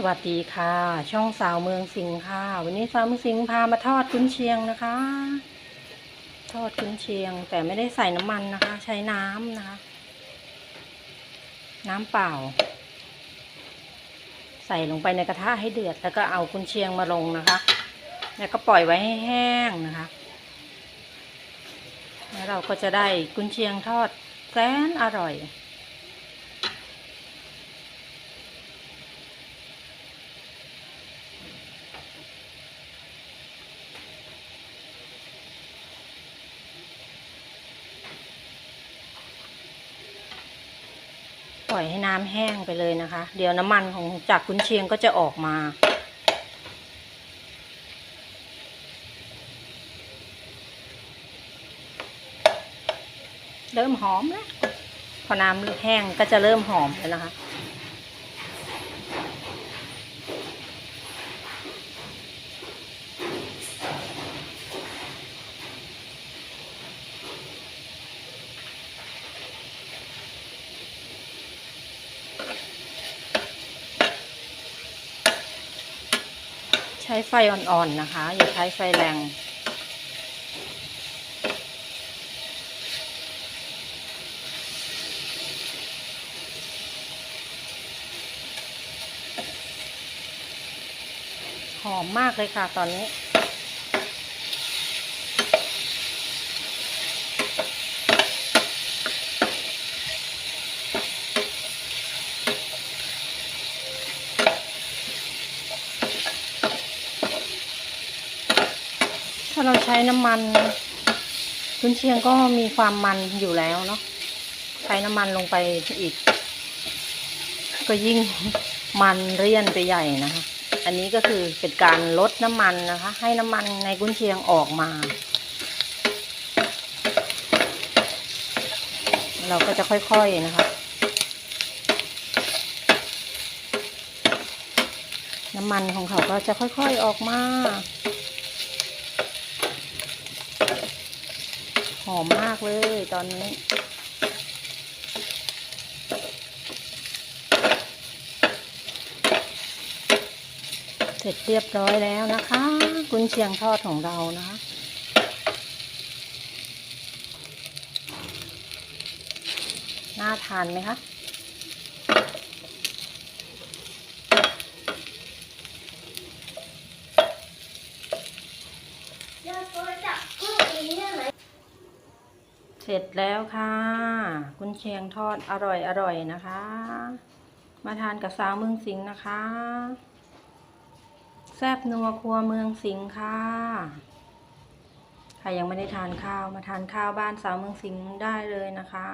สวัสดีค่ะ ช่องสาวเมืองสิงห์ค่ะ วันนี้สาวเมืองสิงห์พามาทอดกุนเชียงนะคะ ทอดกุนเชียง แต่ไม่ได้ใส่น้ำมันนะคะ ใช้น้ำนะคะ น้ำเปล่า ใส่ลงไปในกระทะให้เดือด แล้วก็เอากุนเชียงมาลงนะคะ แล้วก็ปล่อยไว้ให้แห้งนะคะ แล้วเราก็จะได้กุนเชียงทอดแสนอร่อย ปล่อยให้น้ำแห้งไปเลยนะคะ เดี๋ยวน้ำมันของจากคุนเชียงก็จะออกมา เริ่มหอมแล้วพอน้ำแห้งก็จะเริ่มหอมแล้วนะคะ ช้ไฟอ่อนๆนะคะ อย่าใช้ไฟแรงหอมมากเลยค่ะตอนนี้ ถ้าเราใช้น้ำมันกุนเชียงก็มีความมันอยู่แล้วเนาะใช้น้ำมันลงไปอีก ก็ยิ่งมันเรียนไปใหญ่นะคะ อันนี้ก็คือเป็นการลดน้ำมันนะคะ ให้น้ำมันในกุนเชียงออกมา เราก็จะค่อยๆนะคะ น้ำมันของเขาก็จะค่อยๆออกมา อมมากเลยตอนนี้ เสร็จเรียบร้อยแล้วนะคะ กุนเชียงทอดของเรานะคะน่าทานไหมคะ เสร็จแล้วค่ะ กุนเชียงทอดอร่อยอร่อยนะคะ มาทานกับสาวเมืองสิงห์นะคะ แซบนัวครัวเมืองสิงห์ค่ะใครยังไม่ได้ทานข้าวมาทานข้าวบ้านสาวเมืองสิงห์ได้เลยนะคะ